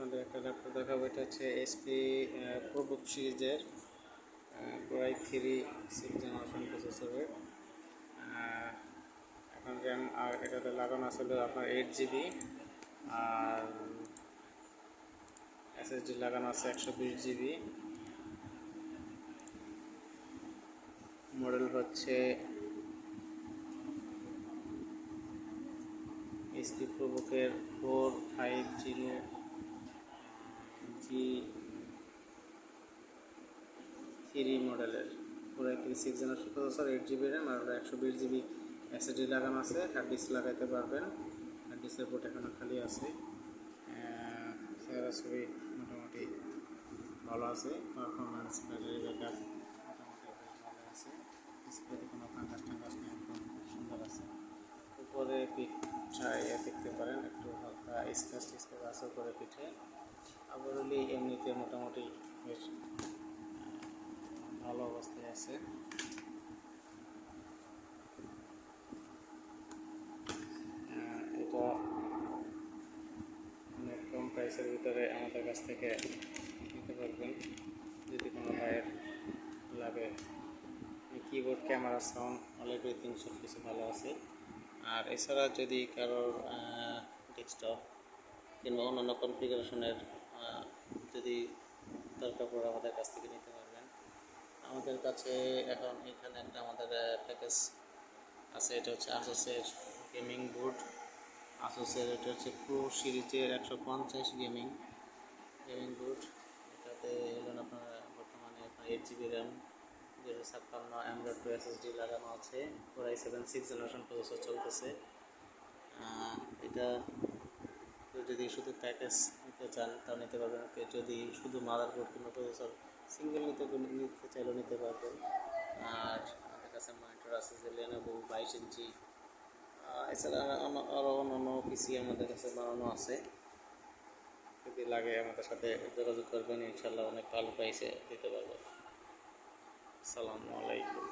আপনাদের একটা ল্যাপটপ দেখাবো। এটা হচ্ছে এসপি প্রোবুক সিরিজের প্রায় থ্রি সিক্স জেনারেশন প্রসেসরের এখন র্যাম আর এটাতে লাগানো আসলে আপনার এইট জিবি আর এসএসডি লাগানো আছে একশো বিশ জিবি মডেল হচ্ছে এসপি প্রোবুকের ফোর থ্রি মডেলের। পুরো একটি six generation processor eight GB RAM আর একশো বিশ জিবি এসএসডি লাগানো আছে। হার্ড ডিস্ক লাগাইতে পারবেন। হার্ড ডিস্কের পোর্ট এখনও খালি আছে। সেরা ছবি মোটামুটি ভালো আছে। পারফরমেন্স ব্যাটারি ব্যাকআপ মোটামুটি ভালো আছে। ডিসপ্লেতে কোনো ফাঙ্গাস টাঙ্গাস নেই, একদম খুব সুন্দর আছে। উপরে পিঠটা ইয়ে দেখতে পারেন, একটু হালকা স্ক্র্যাচ টিস্ক্র্যাচ আছে উপরে পিঠে। আবার এমনিতে মোটামুটি বেশ অবস্থায় আছে। এটা অনেক কম প্রাইসের ভিতরে আমাদের কাছ থেকে নিতে পারবেন। যদি কোনো ভাইয়ের লাগে keyboard camera sound all everything সব কিছু ভালো আছে। আর এছাড়া যদি কারোর ডেস্কটপ কিংবা অন্যান্য কনফিগারেশনের যদি দরকার পড়ে আমাদের কাছ থেকে নিতে আমাদের কাছে এখন এখানে একটা আমাদের প্যাকেজ আছে, এটা হচ্ছে আসোসের গেমিং বোর্ড আসোসের এটা হচ্ছে প্রো সিরিজের একশো পঞ্চাশ গেমিং গেমিং বোর্ড এটাতে হলেন আপনার বর্তমানে আপনার এইট জিবি র্যাম দুশো ছাপ্পান্ন অ্যান্ড্রয়েড টু এসএসডি লাগানো আছে four I seven six generation processor চলতেছে। এটা যদি শুধু প্যাকেজ নিতে চান, তাও নিতে পারবেন। যদি শুধু মাদার বোর্ড কিংবা প্রসেসর সিঙ্গেল নিতে নিতে চাইলেও নিতে পারবেন। আর আমাদের কাছে মনিটর আছে, যে লেনোভো বাইশ ইঞ্চি। এছাড়া আরও অন্যান্য পিসি আমাদের কাছে বানানো আছে। যদি লাগে আমাদের সাথে যোগাযোগ করবেন, ইনশাল্লাহ অনেক ভালো প্রাইসে দিতে পারব। আসসালামু আলাইকুম।